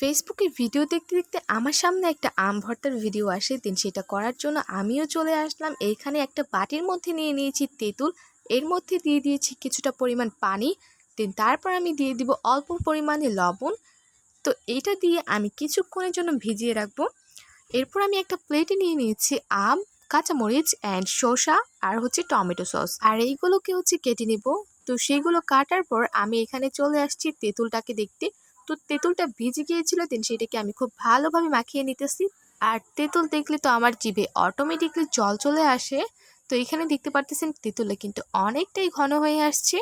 ফেসবুকে ভিডিও দেখতে দেখতে আমার সামনে একটা আম ভর্তার ভিডিও আসে। দেন সেটা করার জন্য আমিও চলে আসলাম। এইখানে একটা বাটির মধ্যে নিয়ে নিয়েছি তেঁতুল। এর মধ্যে দিয়ে দিয়েছি কিছুটা পরিমাণ পানি। দেন তারপর আমি দিয়ে দিব অল্প পরিমাণে লবণ। তো এটা দিয়ে আমি কিছুক্ষণের জন্য ভিজিয়ে রাখব। এরপর আমি একটা প্লেটে নিয়ে নিয়েছি আম, কাঁচামরিচ অ্যান্ড শসা আর হচ্ছে টমেটো সস। আর এইগুলোকে হচ্ছে কেটে নেব। তো সেইগুলো কাটার পর আমি এখানে চলে আসছি তেঁতুলটাকে দেখতে। তো তেঁতুলটা ভিজে গিয়েছিল দেন সেটাকে আমি খুব ভালোভাবে মাখিয়ে নিতেছি। আর তেঁতুল দেখলে তো আমার জিভে অটোমেটিকলি জল চলে আসে। তো এখানে দেখতে পারতেছেন তেঁতুলে কিন্তু অনেকটাই ঘন হয়ে আসছে।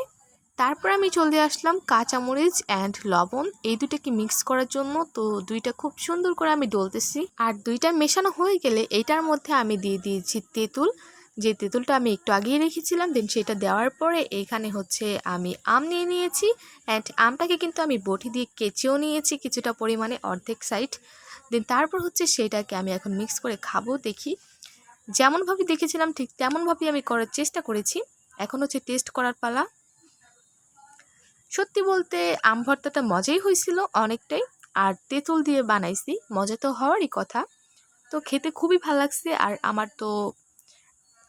তারপর আমি চলে আসলাম কাঁচামরিচ অ্যান্ড লবণ। এই দুটাকে মিক্স করার জন্য তো দুইটা খুব সুন্দর করে আমি ডলতেছি। আর দুইটা মেশানো হয়ে গেলে এইটার মধ্যে আমি দিয়ে দিয়েছি তেঁতুল। যে তেঁতুলটা আমি একটু আগিয়ে রেখেছিলাম দেন সেটা দেওয়ার পরে এখানে হচ্ছে আমি আম নিয়ে নিয়েছি অ্যান্ড আমটাকে কিন্তু আমি বটি দিয়ে কেচেও নিয়েছি কিছুটা পরিমাণে অর্ধেক সাইড দেন তারপর হচ্ছে সেটাকে আমি এখন মিক্স করে খাব, দেখি। যেমনভাবে দেখেছিলাম ঠিক তেমনভাবেই আমি করার চেষ্টা করেছি। এখন হচ্ছে টেস্ট করার পালা। সত্যি বলতে আম ভর্তাটা মজাই হয়েছিল অনেকটাই, আর তেঁতুল দিয়ে বানাইছি, মজা তো হওয়ারই কথা। তো খেতে খুবই ভালো লাগছে, আর আমার তো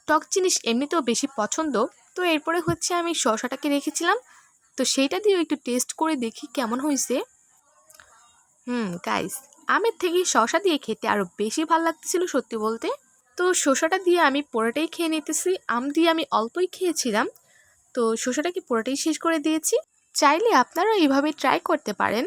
টক জিনিস এমনিতেও বেশি পছন্দ, তো এরপরে হচ্ছে আমি শসাটাকে রেখেছিলাম। তো সেইটা দিয়েও একটু টেস্ট করে দেখি কেমন হয়েছে। হুম গাইস আমের থেকে শসা দিয়ে খেতে আরও বেশি ভালো লাগতেছিল সত্যি বলতে। তো শসাটা দিয়ে আমি পোড়াটাই খেয়ে নিতেছি, আম দিয়ে আমি অল্পই খেয়েছিলাম। তো শসাটাকে পোড়াটাই শেষ করে দিয়েছি? চাইলে আপনারাও এইভাবে ট্রাই করতে পারেন।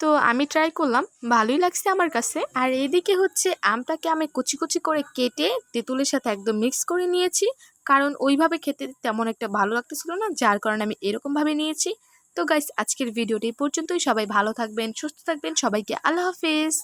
তো আমি ট্রাই করলাম, ভালোই লাগছে আমার কাছে। আর এদিকে হচ্ছে আমটাকে আমি কুচি কুচি করে কেটে তেঁতুলের সাথে একদম মিক্স করে নিয়েছি। কারণ ওইভাবে খেতে তেমন একটা ভালো লাগতেছিল না, যার কারণে আমি এরকমভাবে নিয়েছি। তো গাইস আজকের ভিডিওটি পর্যন্তই। সবাই ভালো থাকবেন, সুস্থ থাকবেন। সবাইকে আল্লাহ হাফেজ।